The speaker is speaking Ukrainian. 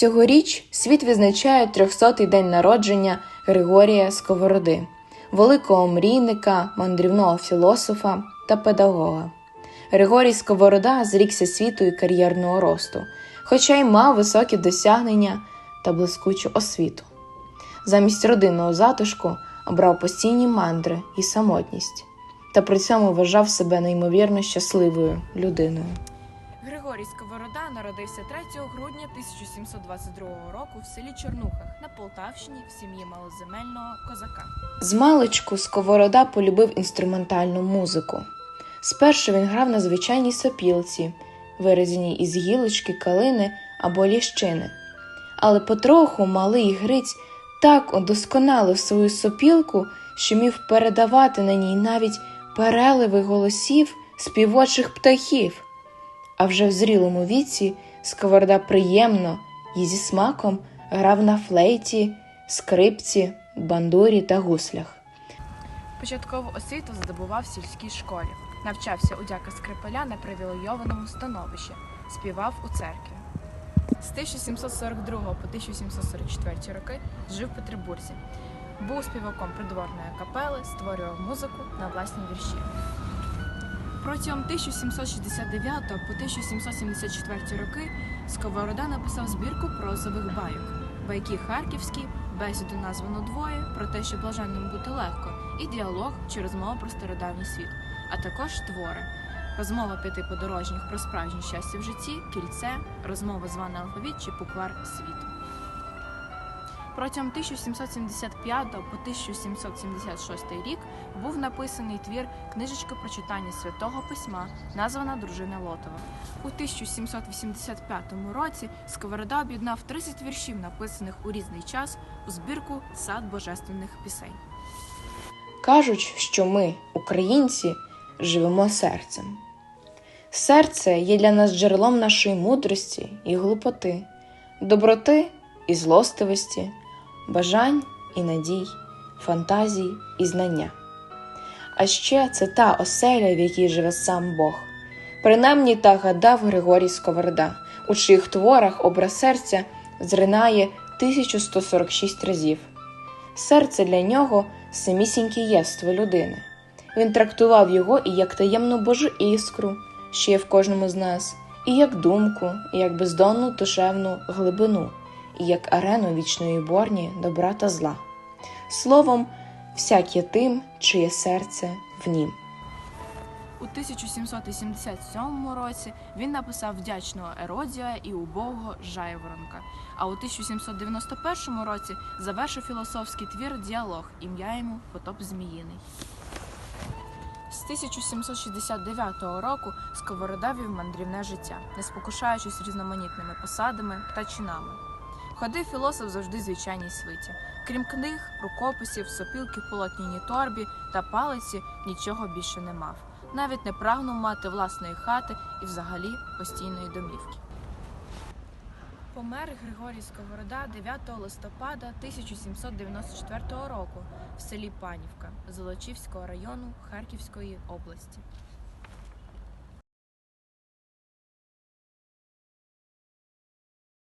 Цьогоріч світ відзначає 300-й день народження Григорія Сковороди, великого мрійника, мандрівного філософа та педагога. Григорій Сковорода зрікся світу і кар'єрного росту, хоча й мав високі досягнення та блискучу освіту. Замість родинного затишку обрав постійні мандри і самотність, та при цьому вважав себе неймовірно щасливою людиною. Григорій Сковорода народився 3 грудня 1722 року в селі Чорнухах на Полтавщині в сім'ї малоземельного козака. З Сковорода полюбив інструментальну музику. Спершу він грав на звичайній сопілці, вирізаній із гілочки, калини або ліщини. Але потроху малий Гриць так удосконалив свою сопілку, що міг передавати на ній навіть переливи голосів співочих птахів. А вже в зрілому віці Сковорода приємно і зі смаком грав на флейті, скрипці, бандурі та гуслях. Початкову освіту здобував в сільській школі. Навчався у дяка Скрипаля на привілейованому становищі, співав у церкві. З 1742 по 1744 роки жив в Петербурзі. Був співаком придворної капели, створював музику на власні вірші. Протягом 1769 по 1774 роки Сковорода написав збірку прозових байок. Байки харківські, бесіду названо двоє про те, що блаженним бути легко, і діалог чи розмова про стародавній світ, а також твори. Розмова п'яти подорожніх про справжнє щастя в житті, кільце, розмова званий алфавіт чи буквар світу. Протягом 1775 по 1776 рік був написаний твір Книжечка про читання святого письма, названа Дружина Лотова. У 1785 році Сковорода об'єднав 30 віршів, написаних у різний час, у збірку Сад божественних пісень. Кажуть, що ми, українці, живемо серцем. Серце є для нас джерелом нашої мудрості і глупоти, доброти і злостивості, бажань і надій, фантазій і знання. А ще це та оселя, в якій живе сам Бог. Принаймні так гадав Григорій Сковорода, у чиїх творах образ серця зринає 1146 разів. Серце для нього самісіньке єство людини. Він трактував його і як таємну Божу іскру, що є в кожному з нас, і як думку, і як бездонну душевну глибину, як арену вічної борні добра та зла. Словом, всяк є тим, чиє серце в нім. У 1787 році він написав вдячного Еродія і убогого Жайворонка. А у 1791 році завершив філософський твір Діалог, ім'я йому Потоп Зміїний. З 1769 року Сковорода вів мандрівне життя, не спокушаючись різноманітними посадами та чинами. Ходив філософ завжди звичайній свиті. Крім книг, рукописів, сопілки в полотняній торбі та палиці нічого більше не мав. Навіть не прагнув мати власної хати і взагалі постійної домівки. Помер Григорій Сковорода 9 листопада 1794 року в селі Панівка Золочівського району Харківської області.